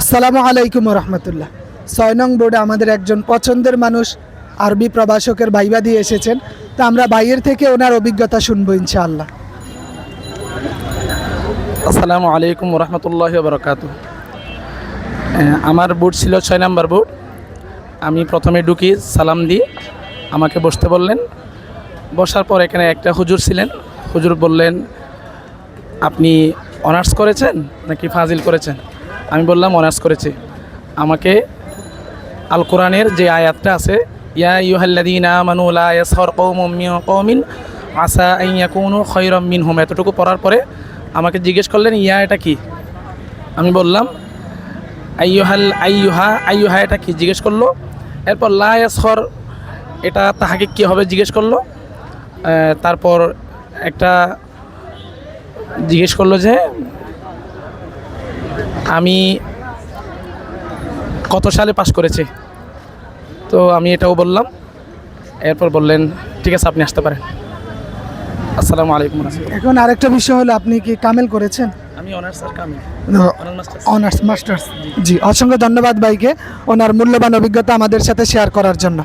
আসসালামু আলাইকুম রহমতুল্লাহ ছয় নং বোর্ডে আমাদের একজন পছন্দের মানুষ, আরবি প্রভাষকের ভাইবা দিয়ে এসেছেন। তা আমরা বাইরের থেকে ওনার অভিজ্ঞতা শুনব ইনশাআল্লাহ। আসসালামু আলাইকুম রহমতুল্লাহ বরকাত আমার বুট ছিল ছয় নম্বর বুট আমি প্রথমে ঢুকি, সালাম দিই, আমাকে বসতে বললেন। বসার পর এখানে একটা হুজুর ছিলেন। হুজুর বললেন, আপনি অনার্স করেছেন নাকি ফাজিল করেছেন? আমি বললাম অনার্স করেছি। আমাকে আল কোরআনের যে আয়াতটা আছে, ইয়া ইউহাল্লাদিনা মানুলা ইয়াসহর কৌমিন আসা আইয়া কোনো খৈরম মিন হুম এতটুকু পড়ার পরে আমাকে জিজ্ঞেস করলেন, ইয়া এটা কি? আমি বললাম, আইয়ুহাল, আইয়ুহা আইয়ুহা এটা কি? জিজ্ঞেস করল। এরপর, লা ইয়াসহর এটা তাহাকে কী হবে জিজ্ঞেস করল। তারপর একটা জিজ্ঞেস করল যে আমি কত সালে পাশ করেছি? তো আমি এটাও বললাম। এরপর বললেন ঠিক আছে আপনি আসতে পারেন। আসসালামু আলাইকুম। এখন আরেকটা বিষয় হলো আপনি কি কামেল করেছেন? আমি অনার্স আর কামি অনার্স মাস্টার্স অনার্স মাস্টার্স জি অসংখ্য ধন্যবাদ ভাইকে। ওনার মূল্যবান অভিজ্ঞতা আমাদের সাথে শেয়ার করার জন্য।